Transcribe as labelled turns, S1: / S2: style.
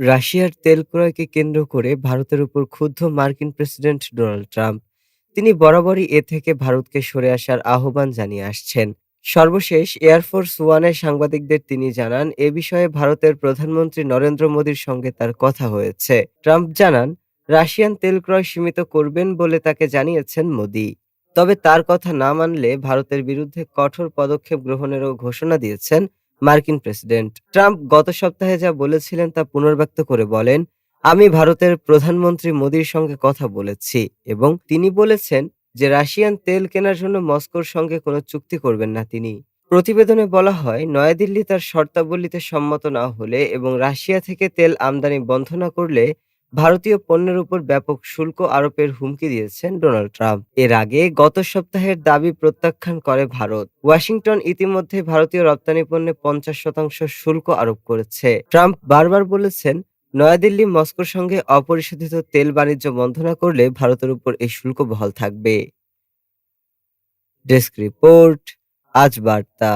S1: রাশিয়ার তেল ক্রয়কে কেন্দ্র করে ভারতের উপর ক্ষুব্ধ মার্কিন প্রেসিডেন্ট ডোনাল্ড ট্রাম্প। তিনি বরাবরই এ থেকে ভারতকে সরে আসার আহ্বান জানিয়ে আসছেন। সর্বশেষ এয়ারফোর্স ওয়ানের সাংবাদিকদের তিনি জানান, এ বিষয়ে ভারতের প্রধানমন্ত্রী নরেন্দ্র মোদীর সঙ্গে তার কথা হয়েছে। ট্রাম্প জানান, রাশিয়ান তেল ক্রয় সীমিত করবেন বলে তাকে জানিয়েছেন মোদী। তবে তার কথা না মানলে ভারতের বিরুদ্ধে কঠোর পদক্ষেপ গ্রহণেরও ঘোষণা দিয়েছেন মার্কিন প্রেসিডেন্ট ট্রাম্প গত সপ্তাহে যা বলেছিলেন তা পুনর্ব্যক্ত করে বলেন, আমি ভারতের প্রধানমন্ত্রী মোদীর সঙ্গে কথা বলেছি এবং তিনি বলেছেন যে রাশিয়ান তেল কেনার জন্য মস্কোর সঙ্গে কোনো চুক্তি করবেন না তিনি। প্রতিবেদনে বলা হয়, নয়াদিল্লি তার শর্তাবলীতে সম্মত না হলে এবং রাশিয়া থেকে তেল আমদানি বন্ধ না করলে ভারতীয় পণ্যের উপর ব্যাপক শুল্ক আরোপের হুমকি দিয়েছেন ডোনাল্ড ট্রাম্প। এর আগে গত সপ্তাহের দাবি প্রত্যাখ্যান করে ভারত। ওয়াশিংটন ইতিমধ্যে ভারতীয় রপ্তানি পণ্যে পঞ্চাশ শতাংশ শুল্ক আরোপ করেছে। ট্রাম্প বারবার বলেছেন, নয়াদিল্লি মস্কোর সঙ্গে অপরিশোধিত তেল বাণিজ্য বন্ধ না করলে ভারতের উপর এই শুল্ক বহাল থাকবে। ডেস্ক রিপোর্ট, আজ বার্তা।